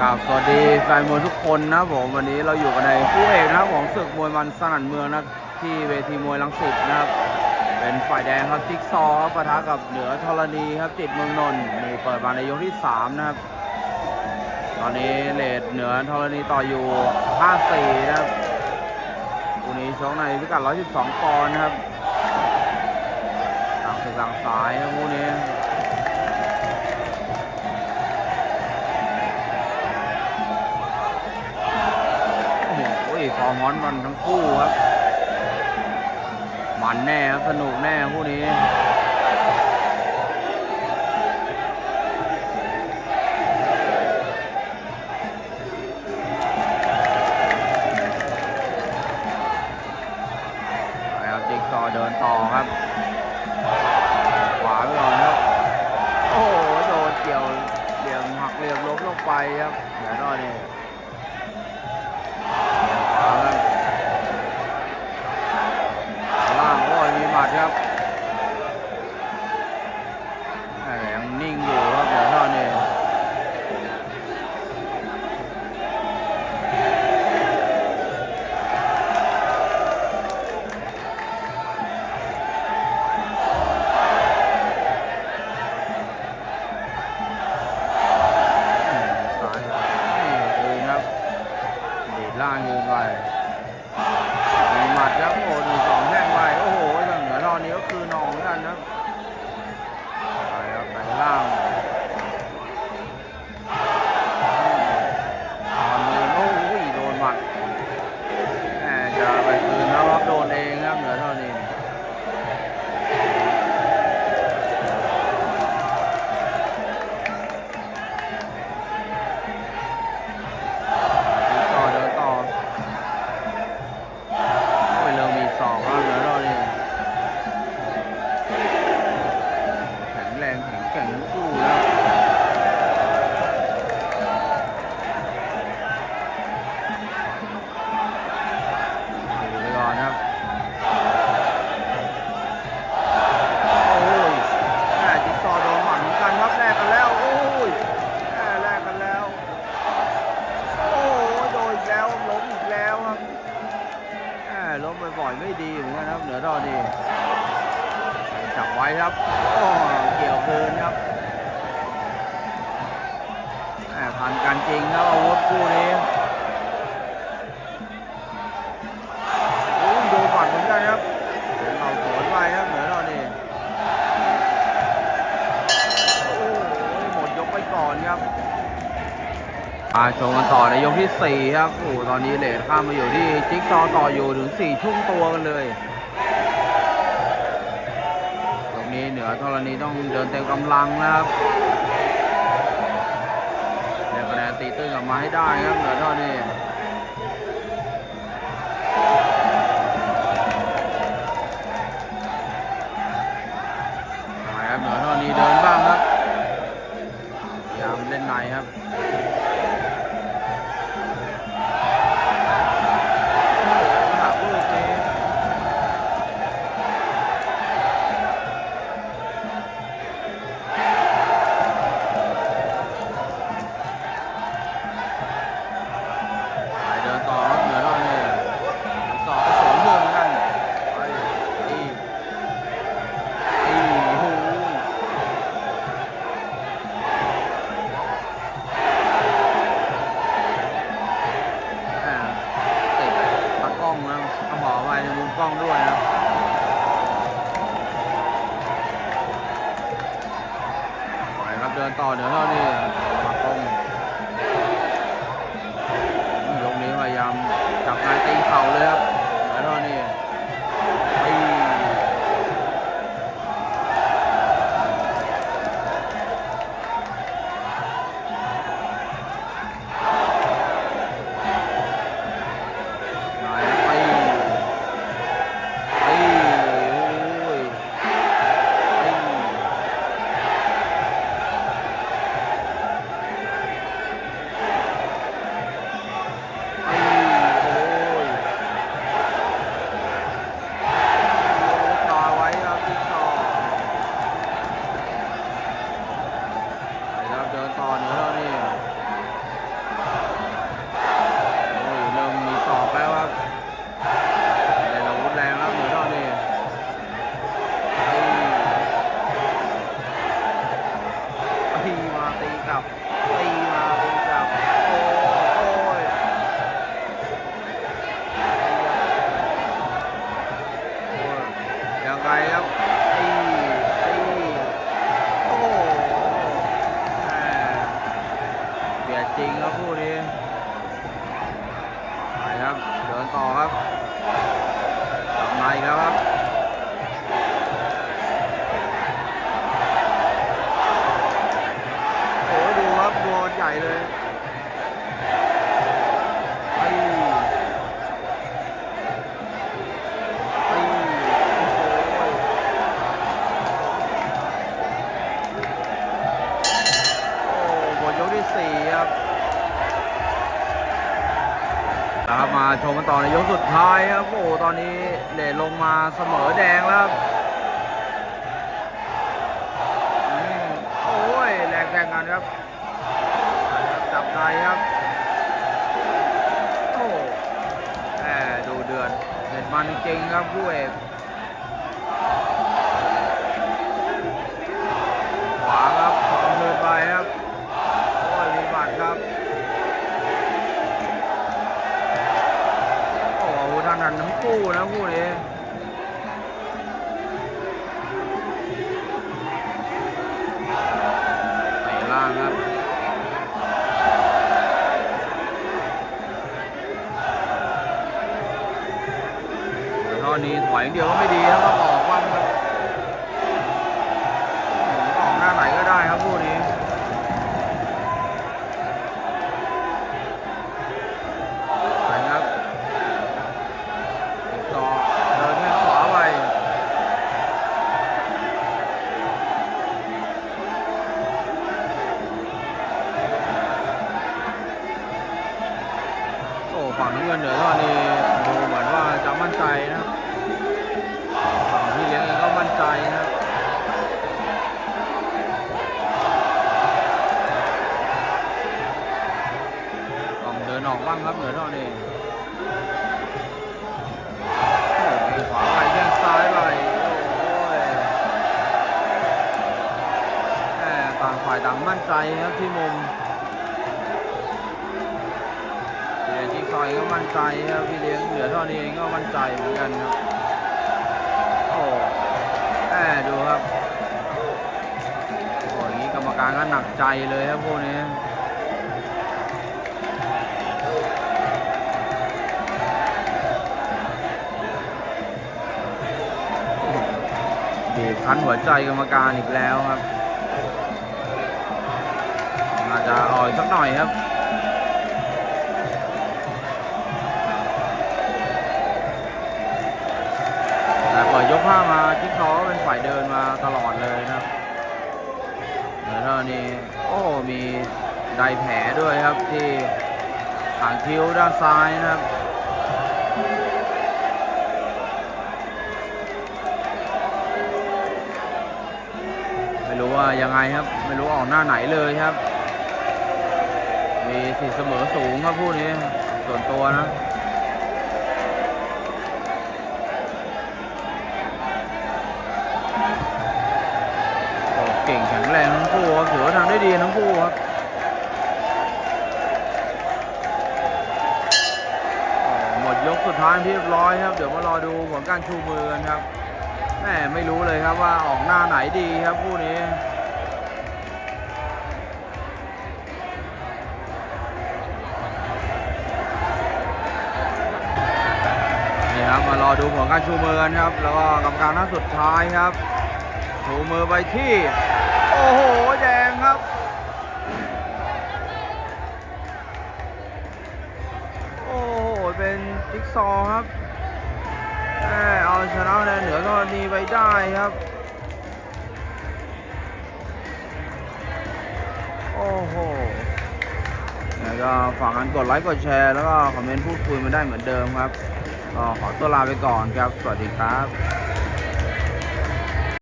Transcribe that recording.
กราบสวัสดีแฟนมวยทุกคนนะผมวันนี้เราอยู่กันในคู่เอกนะครับของศึกมวยมันสนั่นเมืองนะที่เวทีมวยลังสิตนะครับ เป็นฝ่ายแดงครับจิ๊กซอครับปะทะกับเหนือธรณีครับจิตเมืองนนท์นี่เปิดมาในยกที่ 3 นะครับ ตอนนี้เลดเหนือธรณีต่ออยู่ 5-4 นะครับคู่นี้ชกในพิกัด 112 ปอนด์นะครับต่างศึกต่างสายนะคู่นี้ มฮอนมันทั้งคู่ครับ มันแน่ครับ สนุกแน่คู่นี้ไปครับจิ๊กซอเดินต่อครับ ขวาไปก่อนครับ โอ้โห โดนเกี่ยวเหลี่ยมหักเหลี่ยมล้มลงไปครับเดี๋ยวรอนี่เอา ล่างยืนไว้ อาชมกันต่อในยกที่ 4 ครับโอ้ตอนนี้เลทข้ามมาอยู่ที่จิ๊กซอต่ออยู่ถึง 4 ชุ่มตัวกันเลย ตรงนี้เหนือธรณีต้องเดินเต็มกำลังนะครับเดี๋ยวคะแนนตีตื้นกลับมาให้ได้ครับเหนือธรณี ชมกันต่อในยกสุดท้ายครับ โอ้ตอนนี้เลทลงมาเสมอแดงแล้วโอ้ยแรงแรงกันครับ จับใจครับ โอ้แหมดูเดือดเด็ดมันจริงครับผู้เอก คู่นะคู่นี้ตะล่างครับเดี๋ยวตอนนี้ถอยอย่างเดียวก็ไม่ดีครับก็ออก เหนือตอนนี้โอ้มีขวาไปแข้งซ้ายไปโอ้ยแหม่ต่างฝ่ายต่างมั่นใจครับที่มุมพี่เลี้ยงจิ๊กซอยก็มั่นใจครับพี่เลี้ยงเหลือเท่านี้เองก็มั่นใจเหมือนกันครับโอ้แหมดูครับโอ้ยนี้กรรมการก็หนักใจเลยครับพวกนี้ คันหัวใจกรรมการอีกแล้วครับอาจจะอ่อยสักหน่อยครับแต่เปิดยกห้ามาจิ๊กซอเป็นฝ่ายเดินมาตลอดเลยครับเดี๋ยวนี้โอ้มีไดแผลด้วยครับที่หางคิ้วด้านซ้ายนะครับ ไม่รู้ว่ายังไงครับ ไม่รู้ออกหน้าไหนเลยครับ มีสิเสมอสูงครับผู้นี้ ส่วนตัวนะโอ้เก่งแข็งแรงทั้งคู่ครับถือว่าทำได้ดีทั้งคู่ครับหมดยกสุดท้ายที่เรียบร้อยครับ เดี๋ยวมารอดูผลการชูมือกันครับ ม่ไม่รู้เลยครับว่าออกหน้าไหนดีครับคู่นี้นี่ครับมารอดูผลการชูมือกันครับ แล้วก็กรรมการหน้าสุดท้ายครับ ชูมือไปที่ โอ้โหแดงครับโอ้โหเป็นจิ๊กซอครับแเอาชนะคะแนนเหนือก็นีไปได้ครับ โอ้โหแล้วก็ฝากกันกดไลค์กดแชร์แล้วก็คอมเมนต์พูดคุยมาได้เหมือนเดิมครับก็ขอตัวลาไปก่อนครับ สวัสดีครับ